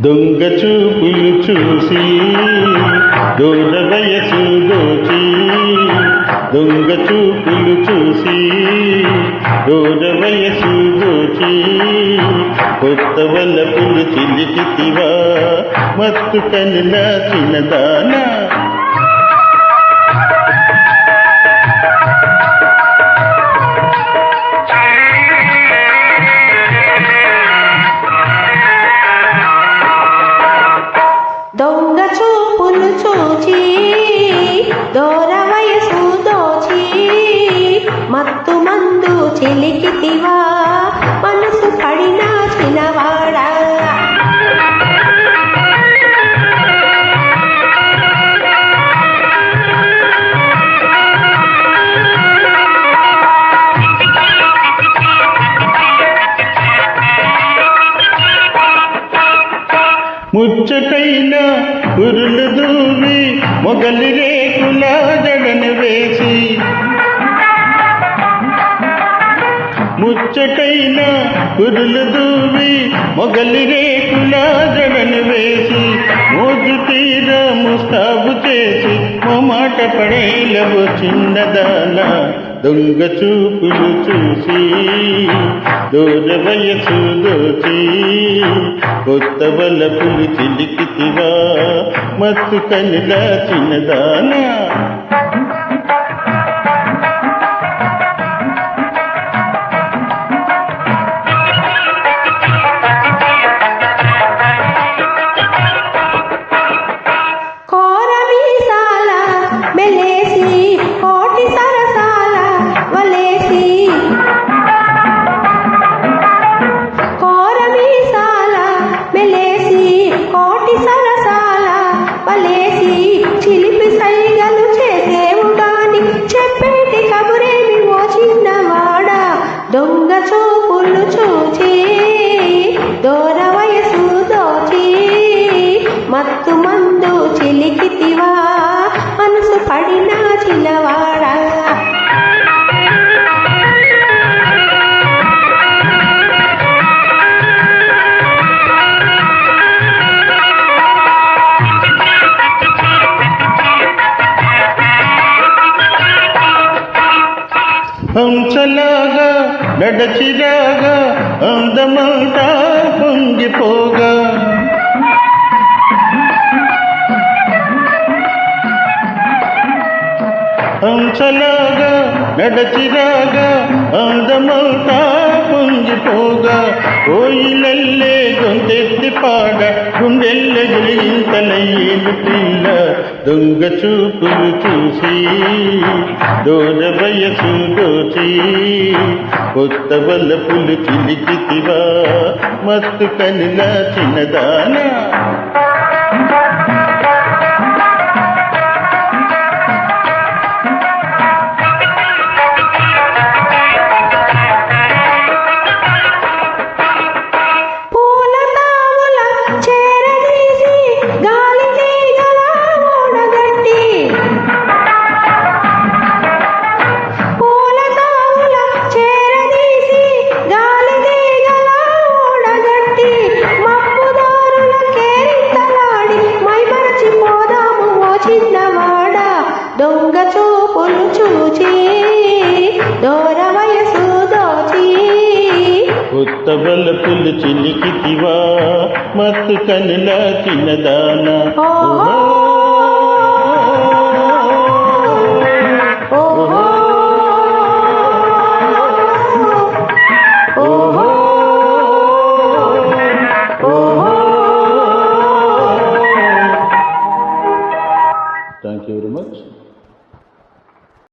దొంగ చూపులు చూసి దూర వయసు దోచి దొంగ చూపులు చూసి దూర వయసు దోచి కొత్త వల్ల పులు చిలికితివా మత్తు కనుల చిన్నదానా చిలికితివా మనసు పడినా చిన్నవాడా ముచ్చటైన ఉరులు దూవి మొగలి రేకుల జడను వేసి ముచ్చటైన ఉరులు దూవి మొగలి రేకుల జడను వేసి మోజు తీర ముస్తాబు చేసి మాట పడేలవు చిన్నదాన దొంగ చూపులు చూసి దూర వయసు దోచి కొత్త వలపులు చిలికితివా మత్తు కనుల చిన్నదానా చూపులు చూచి దూర వయసు దోచి మత్తు మందు చిలికితివా మనసు పడిన చిన్నవాడా హంసలాగా గడచిరాగా అందమంతా పొంగిపోగా. హంసలాగా నడచిరాగా అందమంతా పొంగిపోగా. కోయిలల్లే పాడ గుండెల్ల గులింతలయ్యేను పిల్ల దొంగ చూపులు చూసి దూర వయసు దోచి కొత్త వల్ల పులు చిలికితివా మత్తు కనుల చిన్నదానా కొత్త బలపులు చిలికితివా మత్తు కనుల చిన్నదానా